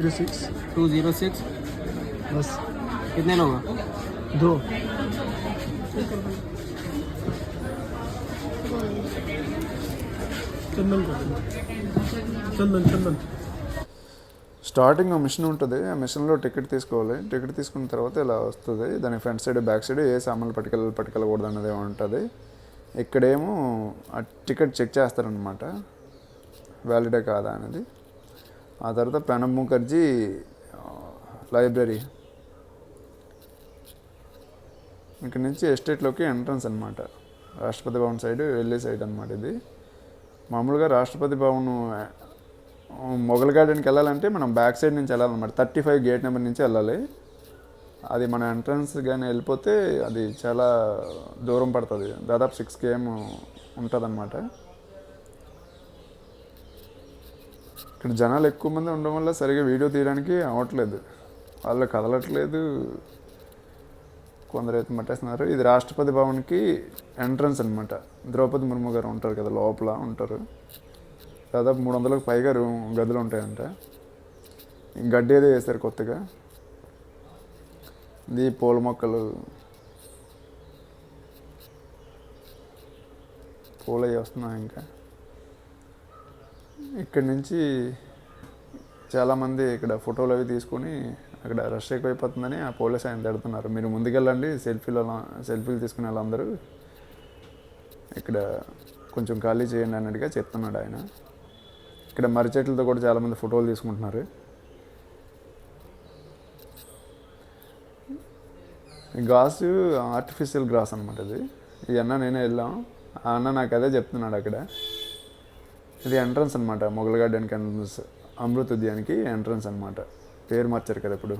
Zero six two zero six बस कितने लोग हैं? दो चंदन का चंदन चंदन స్టార్టింగ్ ఆ మిషన్ ఉంటుంది ఆ మిషన్లో టికెట్ తీసుకోవాలి టికెట్ తీసుకున్న తర్వాత ఇలా వస్తుంది దాని ఫ్రంట్ సైడ్ బ్యాక్ సైడ్ ఏ సామాన్లు పట్టుకెళ్ళాలి పట్టుకెళ్ళకూడదు అన్నది ఉంటుంది ఇక్కడేమో ఆ టికెట్ చెక్ చేస్తారనమాట వ్యాలిడే కాదా అనేది ఆ తర్వాత ప్రణబ్ ముఖర్జీ లైబ్రరీ. ఇక్కడ నుంచి ఎస్టేట్లోకి ఎంట్రన్స్ అనమాట రాష్ట్రపతి భవన్ సైడ్ వెళ్ళే సైడ్ అనమాట ఇది. మామూలుగా రాష్ట్రపతి భవన్ మొఘల్ గార్డెన్కి వెళ్ళాలంటే మనం బ్యాక్ సైడ్ నుంచి వెళ్ళాలన్నమాట. థర్టీ ఫైవ్ గేట్ నెంబర్ నుంచి వెళ్ళాలి. అది మన ఎంట్రన్స్ కానీ వెళ్ళిపోతే అది చాలా దూరం పడుతుంది. దాదాపు సిక్స్ కేఎం ఉంటుంది అనమాట ఇక్కడ జనాలు ఎక్కువ మంది ఉండడం వల్ల సరిగా వీడియో తీయడానికి అవ్వట్లేదు. వాళ్ళు కదలట్లేదు. కొందరు అయితే మట్టేస్తున్నారు. ఇది రాష్ట్రపతి భవన్కి ఎంట్రన్స్ అనమాట ద్రౌపది ముర్ము గారు ఉంటారు కదా లోపల ఉంటారు. దాదాపు మూడు వందలకు పైగా రూమ్ గదులు ఉంటాయంట. గడ్డి ఏదో వేస్తారు కొత్తగా. ఇది పూల మొక్కలు. పూలు వస్తున్నాయి ఇంకా. ఇక్కడి నుంచి చాలామంది ఇక్కడ ఫోటోలు అవి తీసుకొని అక్కడ రష్ ఎక్కువైపోతుందని ఆ పోలీస్ ఆయన తిడుతున్నారు. మీరు ముందుకెళ్ళండి సెల్ఫీలు అలా సెల్ఫీలు తీసుకునే వాళ్ళందరూ ఇక్కడ కొంచెం ఖాళీ చేయండి అన్నట్టుగా చెప్తున్నాడు ఆయన. ఇక్కడ మర్రి చెట్లతో కూడా చాలామంది ఫోటోలు తీసుకుంటున్నారు. ఈ గ్రాస్ ఆర్టిఫిషియల్ గ్రాస్ అనమాట ఇది ఈ అన్న నేనే వెళ్ళాం. ఆ అన్న నాకు అదే చెప్తున్నాడు అక్కడ. ఇది ఎంట్రన్స్ అనమాట మొగల్ గార్డెన్కి ఎంట్రన్స్ అమృత్ ఉద్యానికి ఎంట్రన్స్ అనమాట పేరు మార్చారు కదా ఇప్పుడు.